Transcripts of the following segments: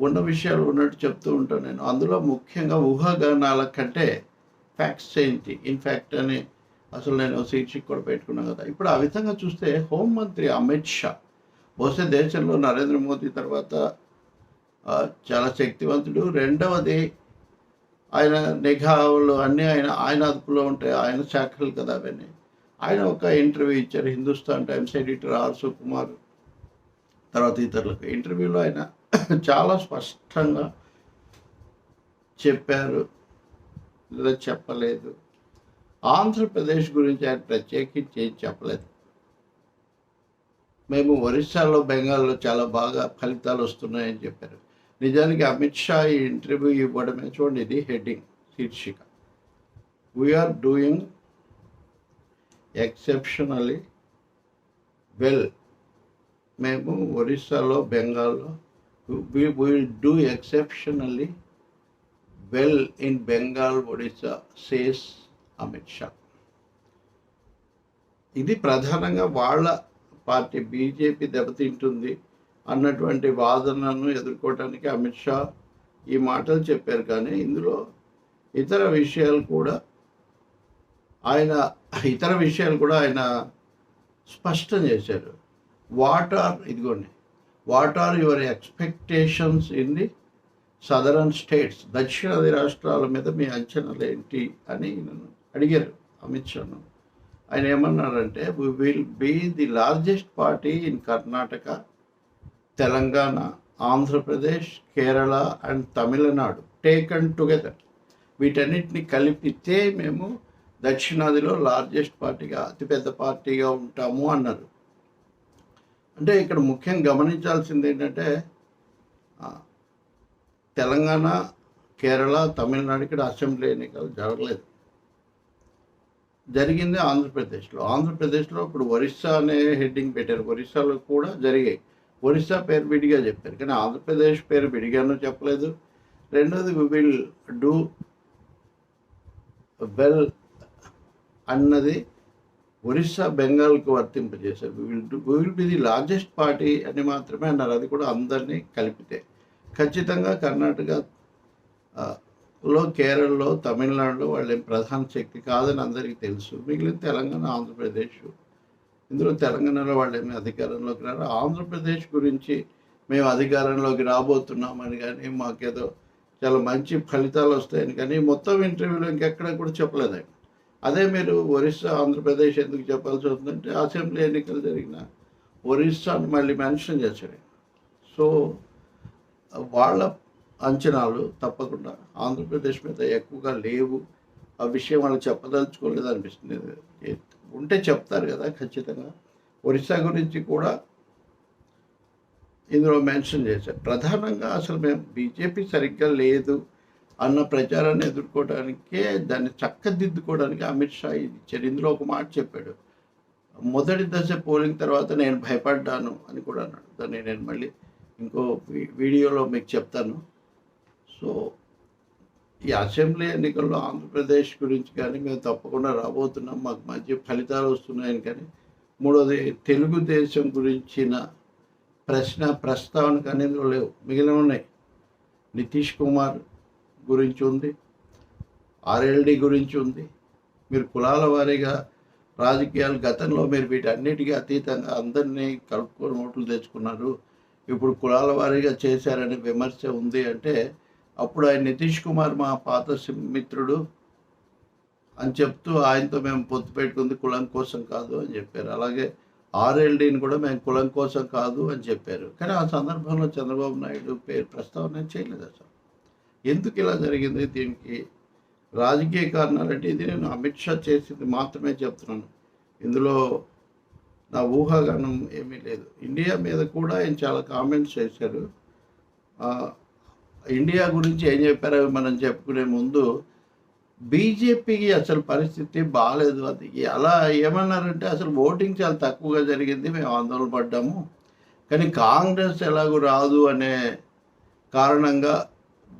ఉన్న విషయాలు ఉన్నట్టు చెప్తూ ఉంటాను నేను. అందులో ముఖ్యంగా ఊహాగానాల కంటే ఫ్యాక్ట్స్ ఏంటి ఇన్ఫ్యాక్ట్ అని అసలు నేను శీర్షిక కూడా పెట్టుకున్నాను కదా. ఇప్పుడు ఆ విధంగా చూస్తే హోంమంత్రి అమిత్ షా బహుశా దేశంలో నరేంద్ర మోదీ తర్వాత చాలా శక్తివంతుడు. రెండవది ఆయన నిఘావులు అన్నీ ఆయన ఆయన అదుపులో ఉంటాయి. ఆయన శాఖలు కదా అవన్నీ. ఆయన ఒక ఇంటర్వ్యూ ఇచ్చారు. Hindustan times editor R Sukumar తర్వాత ఇతరులకు. ఇంటర్వ్యూలో ఆయన చాలా స్పష్టంగా చెప్పారు. లేదా చెప్పలేదు. ఆంధ్రప్రదేశ్ గురించి ఆయన ప్రత్యేకించి ఏం చెప్పలేదు. మేము ఒరిస్సాలో బెంగాల్లో చాలా బాగా ఫలితాలు వస్తున్నాయని చెప్పారు. నిజానికి అమిత్ షా ఈ ఇంటర్వ్యూ ఇవ్వడమే చూడండి ఇది హెడ్డింగ్ శీర్షిక. వీఆర్ డూయింగ్ ఎక్సెప్షనలీ వెల్ మేము ఒరిస్సాలో బెంగాల్లో will do exceptionally well in Bengal Odisha says Amit Shah ఇది ప్రధానంగా వాళ్ళ పార్టీ బీజేపీ దెబ్బతింటుంది అన్నటువంటి వాదనను ఎదుర్కోవడానికి అమిత్ షా ఈ మాటలు చెప్పారు. కానీ ఇందులో ఇతర విషయాలు కూడా ఆయన ఇతర విషయాలు కూడా ఆయన స్పష్టం చేశారు. వాట్ ఆర్ ఇదిగోండి what are your expectations in the southern states? దక్షిణాది రాష్ట్రాల మీద మీ అంచనాలు ఏంటి అని నన్ను అడిగారు అమిత్ షాను. ఆయన ఏమన్నారంటే we will be the largest party in Karnataka Telangana Andhra Pradesh Kerala and Tamil Nadu take and together వీటన్నిటిని కలిపితే మేము దక్షిణాదిలో లార్జెస్ట్ పార్టీగా అతిపెద్ద పార్టీగా ఉంటాము అన్నారు. అంటే ఇక్కడ ముఖ్యంగా గమనించాల్సింది ఏంటంటే తెలంగాణ కేరళ తమిళనాడు ఇక్కడ అసెంబ్లీ ఎన్నికలు జరగలేదు. జరిగింది ఆంధ్రప్రదేశ్లో. ఆంధ్రప్రదేశ్లో ఇప్పుడు ఒరిస్సా అనే హెడ్డింగ్ పెట్టారు. ఒరిస్సాలో కూడా జరిగాయి. ఒరిస్సా పేరు విడిగా చెప్పారు. కానీ ఆంధ్రప్రదేశ్ పేరు విడిగాను చెప్పలేదు. రెండోది వి విల్ డూ వెల్ అన్నది ఒరిస్సా బెంగాల్కు వర్తింపజేశారు. Will will be the largest party అని మాత్రమే అన్నారు. అది కూడా అందరినీ కలిపితే. ఖచ్చితంగా కర్ణాటక లో కేరళలో తమిళనాడులో వాళ్ళు ఏం ప్రధాన శక్తి కాదని అందరికీ తెలుసు. మిగిలిన తెలంగాణ ఆంధ్రప్రదేశ్. ఇందులో తెలంగాణలో వాళ్ళు ఏమి అధికారంలోకి రారు. ఆంధ్రప్రదేశ్ గురించి మేము అధికారంలోకి రాబోతున్నామని కానీ మాకేదో చాలా మంచి ఫలితాలు వస్తాయని కానీ మొత్తం ఇంటర్వ్యూలో ఇంకెక్కడ కూడా చెప్పలేదు ఆయన. అదే మీరు ఒరిస్సా ఆంధ్రప్రదేశ్ ఎందుకు చెప్పాల్సి వస్తుందంటే అసెంబ్లీ ఎన్నికలు జరిగిన ఒరిస్సాని మళ్ళీ మెన్షన్ చేశాడు సో వాళ్ళ అంచనాలు తప్పకుండా ఆంధ్రప్రదేశ్ మీద ఎక్కువగా లేవు. ఆ విషయం వాళ్ళు చెప్పదలుచుకోలేదు అనిపిస్తుంది. ఉంటే చెప్తారు కదా ఖచ్చితంగా. ఒరిస్సా గురించి కూడా ఇందులో మెన్షన్ చేశారు. ప్రధానంగా అసలు మేము బీజేపీ సరిగ్గా లేదు. అన్న ప్రచారాన్ని ఎదుర్కోవడానికే దాన్ని చక్కదిద్దుకోవడానికి అమిత్ షా ఇది ఇచ్చారు ఇందులో ఒక మాట చెప్పాడు. మొదటి దశ పోలింగ్ తర్వాత నేను భయపడ్డాను అని కూడా అన్నాడు. దాన్ని నేను మళ్ళీ ఇంకో వీ- వీడియోలో మీకు చెప్తాను. సో ఈ అసెంబ్లీ ఎన్నికల్లో ఆంధ్రప్రదేశ్ గురించి కానీ మేము తప్పకుండా రాబోతున్నాం. మాకు మంచి ఫలితాలు వస్తున్నాయని కానీ మూడోది తెలుగుదేశం గురించిన ప్రశ్న ప్రస్తావన కానీ ఇందులో లేవు. మిగిలిన ఉన్నాయి. నితీష్ కుమార్ గురించి ఉంది ఆర్ఎల్డి గురించి ఉంది. మీరు కులాల వారీగా రాజకీయాలు గతంలో మీరు వీటన్నిటికీ అతీతంగా అందరినీ కలుపుకొని ఓట్లు తెచ్చుకున్నారు. ఇప్పుడు కులాల వారీగా చేశారనే విమర్శ ఉంది అంటే అప్పుడు ఆయన నితీష్ కుమార్ మా పాత మిత్రుడు అని చెప్తూ ఆయనతో మేము పొత్తు పెట్టుకుంది కులం కోసం కాదు అని చెప్పారు. అలాగే ఆర్ఎల్డీని కూడా మేము కులం కోసం కాదు అని చెప్పారు. కానీ ఆ సందర్భంలో చంద్రబాబు నాయుడు పేరు ప్రస్తావన చేయలేదు అసలు. ఎందుకు ఇలా జరిగింది దీనికి? రాజకీయ కారణాలు అంటే ఇది నేను అమిత్ షా చేసింది మాత్రమే చెప్తున్నాను. ఇందులో నా ఊహాగానం ఏమీ లేదు. ఇండియా మీద కూడా ఆయన చాలా కామెంట్స్ చేశారు. ఇండియా గురించి ఏం చెప్పారో మనం చెప్పుకునే ముందు బీజేపీకి అసలు పరిస్థితి బాగాలేదు అది. అలా ఏమన్నారంటే అసలు ఓటింగ్ చాలా తక్కువగా జరిగింది మేము ఆందోళన పడ్డాము. కానీ కాంగ్రెస్ ఎలాగూ రాదు అనే కారణంగా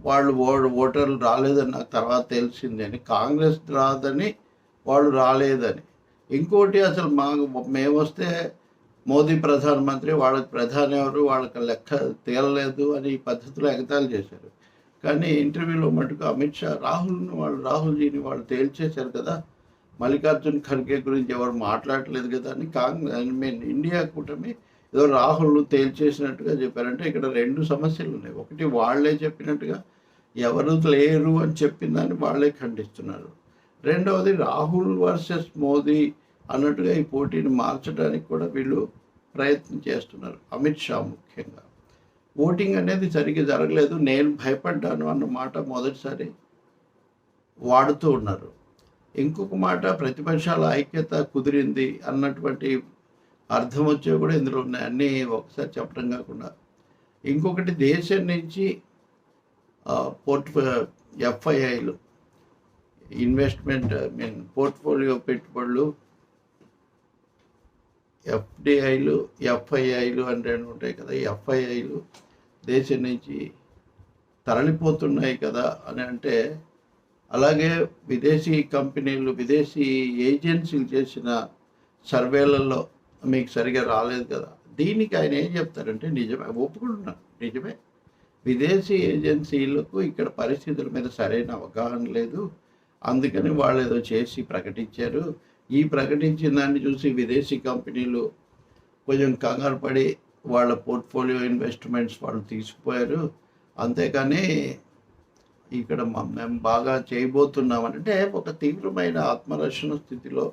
వాళ్ళు ఓ ఓటర్లు రాలేదని నాకు తర్వాత తెలిసింది అని. కాంగ్రెస్ రాదని వాళ్ళు రాలేదని. ఇంకోటి అసలు మాకు మేము వస్తే మోదీ ప్రధానమంత్రి వాళ్ళకి ప్రధాని ఎవరు వాళ్ళకి లెక్క తేలలేదు అని ఈ పద్ధతిలో ఎగతాళి చేశారు. కానీ ఇంటర్వ్యూలో మటుకు అమిత్ షా రాహుల్ని వాళ్ళు రాహుల్జీని వాళ్ళు తేల్చేశారు కదా. మల్లికార్జున్ ఖర్గే గురించి ఎవరు మాట్లాడలేదు కదా అని కాంగ్రెస్ ఐ మీన్ ఇండియా కూటమి ఏదో రాహుల్ను తేల్చేసినట్టుగా చెప్పారంటే ఇక్కడ రెండు సమస్యలు ఉన్నాయి. ఒకటి వాళ్ళే చెప్పినట్టుగా ఎవరు లేరు అని చెప్పిన దాన్ని వాళ్ళే ఖండిస్తున్నారు. రెండవది రాహుల్ వర్సెస్ మోదీ అన్నట్టుగా ఈ పోటీని మార్చడానికి కూడా వీళ్ళు ప్రయత్నం చేస్తున్నారు. అమిత్ షా ముఖ్యంగా. ఓటింగ్ అనేది సరిగ్గా జరగలేదు. నేను భయపడ్డాను అన్న మాట మొదటిసారి వాడుతూ ఉన్నారు. ఇంకొక మాట ప్రతిపక్షాల ఐక్యత కుదిరింది అన్నటువంటి అర్థం వచ్చేవి కూడా ఇందులో ఉన్నాయి. అన్నీ ఒకసారి చెప్పడం కాకుండా. ఇంకొకటి దేశం నుంచి పోర్ట్ ఎఫ్ఐఐలు ఇన్వెస్ట్మెంట్ ఐ మీన్ పోర్ట్ఫోలియో పెట్టుబడులు ఎఫ్డిఐలు ఎఫ్ఐఐలు అని ఉంటాయి కదా ఎఫ్ఐఐలు దేశం నుంచి తరలిపోతున్నాయి కదా అని అంటే అలాగే విదేశీ కంపెనీలు విదేశీ ఏజెన్సీలు చేసిన సర్వేలలో మీకు సరిగా రాలేదు కదా. దీనికి ఆయన ఏం చెప్తారంటే నిజమే ఒప్పుకుంటున్నాను నిజమే. విదేశీ ఏజెన్సీలకు ఇక్కడ పరిస్థితుల మీద సరైన అవగాహన లేదు. అందుకని వాళ్ళు ఏదో చేసి ప్రకటించారు. ఈ ప్రకటించిన దాన్ని చూసి విదేశీ కంపెనీలు కొంచెం కంగారు పడి వాళ్ళ పోర్ట్ఫోలియో ఇన్వెస్ట్మెంట్స్ వాళ్ళు తీసుకుపోయారు అంతేకాని ఇక్కడ మేము బాగా చేయబోతున్నాం అంటే ఒక తీవ్రమైన ఆత్మరక్షణ స్థితిలో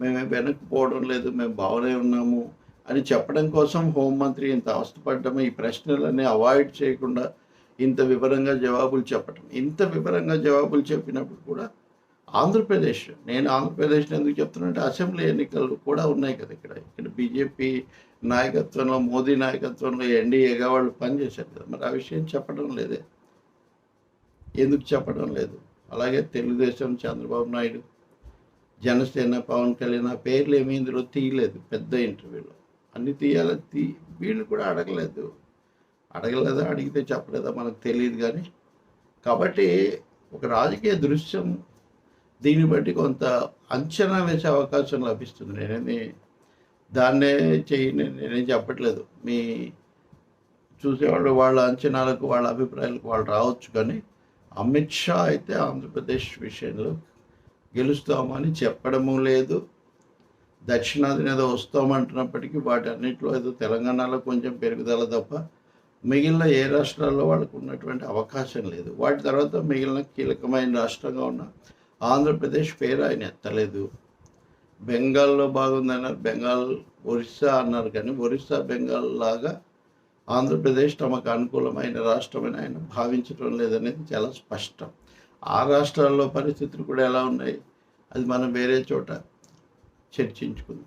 మేము వెనక్కిపోవడం లేదు మేము బాగానే ఉన్నాము అని చెప్పడం కోసం హోంమంత్రి ఇంత అవస్థపడ్డము. ఈ ప్రశ్నలన్నీ అవాయిడ్ చేయకుండా ఇంత వివరంగా జవాబులు చెప్పటం. ఇంత వివరంగా జవాబులు చెప్పినప్పుడు కూడా ఆంధ్రప్రదేశ్ నేను ఆంధ్రప్రదేశ్ ఎందుకు చెప్తున్నానంటే అసెంబ్లీ ఎన్నికలు కూడా ఉన్నాయి కదా ఇక్కడ. ఇక్కడ బీజేపీ నాయకత్వంలో మోదీ నాయకత్వంలో ఎన్డీఏగా వాళ్ళు పనిచేశారు కదా. మరి ఆ విషయం చెప్పడం లేదే. ఎందుకు చెప్పడం లేదు? అలాగే తెలుగుదేశం చంద్రబాబు నాయుడు జనసేన పవన్ కళ్యాణ్ ఆ పేర్లు ఏమీ ఇందులో తీయలేదు. పెద్ద ఇంటర్వ్యూలో అన్ని తీయాలి? తీ వీళ్ళు కూడా అడగలేదు. అడగలేదా? అడిగితే చెప్పలేదా? మనకు తెలియదు కానీ. కాబట్టి ఒక రాజకీయ దృశ్యం దీన్ని బట్టి కొంత అంచనా వేసే అవకాశం లభిస్తుంది. నేనేమి దాన్నే చేయని నేనేం చెప్పట్లేదు. మీ చూసేవాళ్ళు వాళ్ళ అంచనాలకు వాళ్ళ అభిప్రాయాలకు వాళ్ళు రావచ్చు కానీ అమిత్ షా అయితే ఆంధ్రప్రదేశ్ విషయంలో గెలుస్తామని చెప్పడము లేదు. దక్షిణాదిని ఏదో వస్తామంటున్నప్పటికీ వాటి అన్నింటిలో ఏదో తెలంగాణలో కొంచెం పెరుగుదల తప్ప మిగిలిన ఏ రాష్ట్రాల్లో వాళ్ళకు ఉన్నటువంటి అవకాశం లేదు. వాటి తర్వాత మిగిలిన కీలకమైన రాష్ట్రంగా ఉన్న ఆంధ్రప్రదేశ్ పేరు ఆయన ఎత్తలేదు. బెంగాల్లో బాగుందన్నారు బెంగాల్ ఒరిస్సా అన్నారు కానీ ఒరిస్సా బెంగాల్ లాగా ఆంధ్రప్రదేశ్ తమకు అనుకూలమైన రాష్ట్రమని ఆయన భావించడం లేదనేది చాలా స్పష్టం. ఆ రాష్ట్రాల్లో పరిస్థితులు కూడా ఎలా ఉన్నాయి? అది మనం వేరే చోట చర్చించుకుందాం.